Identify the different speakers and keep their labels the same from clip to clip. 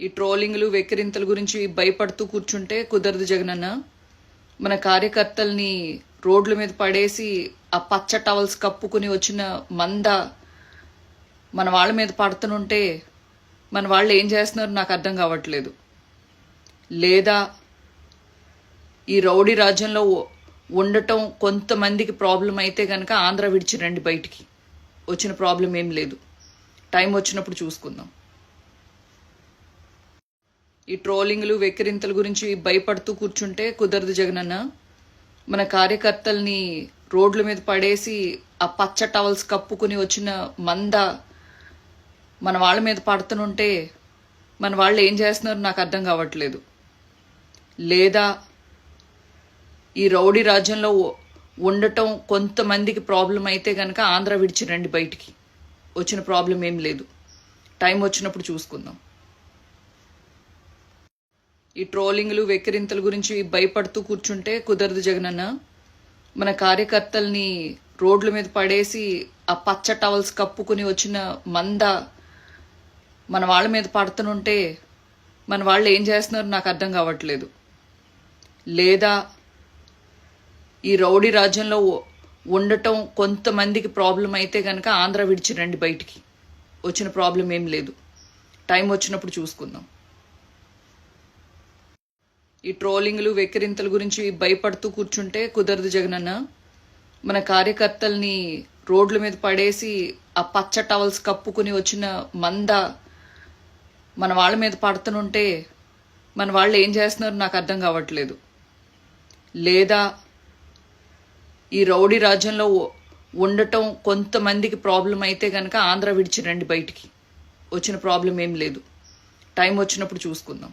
Speaker 1: ఈ ట్రోలింగ్లు వెక్కిరింతల గురించి భయపడుతూ కూర్చుంటే కుదరదు జగనన్న. మన కార్యకర్తల్ని రోడ్ల మీద పడేసి ఆ పచ్చ టవల్స్ కప్పుకుని వచ్చిన మంద మన వాళ్ళ మీద పడుతుంటే మన వాళ్ళు ఏం చేస్తున్నారు నాకు అర్థం కావట్లేదు. లేదా ఈ రౌడీ రాజ్యంలో ఉండటం కొంతమందికి ప్రాబ్లం అయితే కనుక ఆంధ్ర విడిచి రండి బయటికి. వచ్చిన ప్రాబ్లం ఏం లేదు. టైం వచ్చినప్పుడు చూసుకుందాం. ఈ ట్రోలింగ్లు వెక్కిరింతల గురించి భయపడుతూ కూర్చుంటే కుదరదు జగనన్న. మన కార్యకర్తల్ని రోడ్ల మీద పడేసి ఆ పచ్చ టవల్స్ కప్పుకుని వచ్చిన మంద మన వాళ్ళ మీద పడుతుంటే మన వాళ్ళు ఏం చేస్తున్నారు నాకు అర్థం కావట్లేదు. లేదా ఈ రౌడీ రాజ్యంలో ఉండటం కొంతమందికి ప్రాబ్లం అయితే కనుక ఆంధ్ర విడిచి రండి బయటికి. వచ్చిన ప్రాబ్లం ఏం లేదు. టైం వచ్చినప్పుడు చూసుకుందాం. ఈ ట్రోలింగ్లు వెక్కిరింతల గురించి భయపడుతూ కూర్చుంటే కుదరదు జగనన్న. మన కార్యకర్తల్ని రోడ్ల మీద పడేసి ఆ పచ్చ టవల్స్ కప్పుకుని వచ్చిన మంద మన వాళ్ళ మీద పడుతుంటే మన వాళ్ళు ఏం చేస్తున్నారు నాకు అర్థం కావట్లేదు. లేదా ఈ రౌడీ రాజ్యంలో ఉండటం కొంతమందికి ప్రాబ్లం అయితే కనుక ఆంధ్ర విడిచి రండి బయటికి. వచ్చిన ప్రాబ్లం ఏం లేదు. టైం వచ్చినప్పుడు చూసుకుందాం. ఈ ట్రోలింగ్లు వెక్కిరింతల గురించి భయపడుతూ కూర్చుంటే కుదరదు జగనన్న. మన కార్యకర్తల్ని రోడ్ల మీద పడేసి ఆ పచ్చ టవల్స్ కప్పుకుని వచ్చిన మంద మన వాళ్ళ మీద పడుతుంటే మన వాళ్ళు ఏం చేస్తున్నారు నాకు అర్థం కావట్లేదు. లేదా ఈ రౌడీ రాజ్యంలో ఉండటం కొంతమందికి ప్రాబ్లం అయితే కనుక ఆంధ్ర విడిచి రండి బయటికి. వచ్చిన ప్రాబ్లం ఏం లేదు. టైం వచ్చినప్పుడు చూసుకుందాం.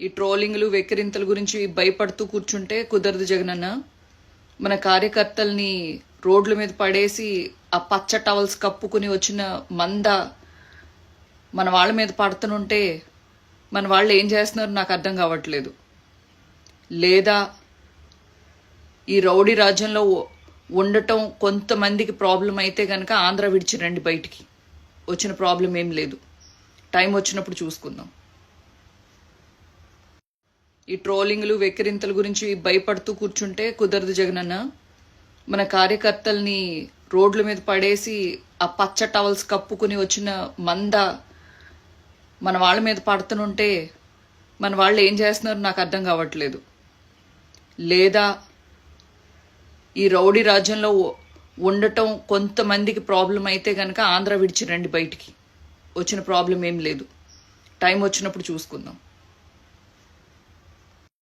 Speaker 1: ఈ ట్రోలింగ్లు వెక్కిరింతల గురించి భయపడుతూ కూర్చుంటే కుదరదు జగనన్న. మన కార్యకర్తల్ని రోడ్ల మీద పడేసి ఆ పచ్చ టవల్స్ కప్పుకుని వచ్చిన మంద మన వాళ్ళ మీద పడుతుంటే మన వాళ్ళు ఏం చేస్తున్నారు నాకు అర్థం కావట్లేదు. లేదా ఈ రౌడీ రాజ్యంలో ఉండటం కొంతమందికి ప్రాబ్లం అయితే కనుక ఆంధ్ర విడిచి రండి బయటికి. వచ్చిన ప్రాబ్లం ఏం లేదు. టైం వచ్చినప్పుడు చూసుకుందాం. ఈ ట్రోలింగ్లు వెక్కిరింతల గురించి భయపడుతూ కూర్చుంటే కుదరదు జగనన్న. మన కార్యకర్తల్ని రోడ్ల మీద పడేసి ఆ పచ్చ టవల్స్ కప్పుకుని వచ్చిన మంద మన వాళ్ళ మీద పడుతుంటే మన వాళ్ళు ఏం చేస్తున్నారు నాకు అర్థం కావట్లేదు. లేదా ఈ రౌడీ రాజ్యంలో ఉండటం కొంతమందికి ప్రాబ్లం అయితే కనుక ఆంధ్ర విడిచి రండి బయటికి. వచ్చిన ప్రాబ్లం ఏం లేదు. టైం వచ్చినప్పుడు చూసుకుందాం.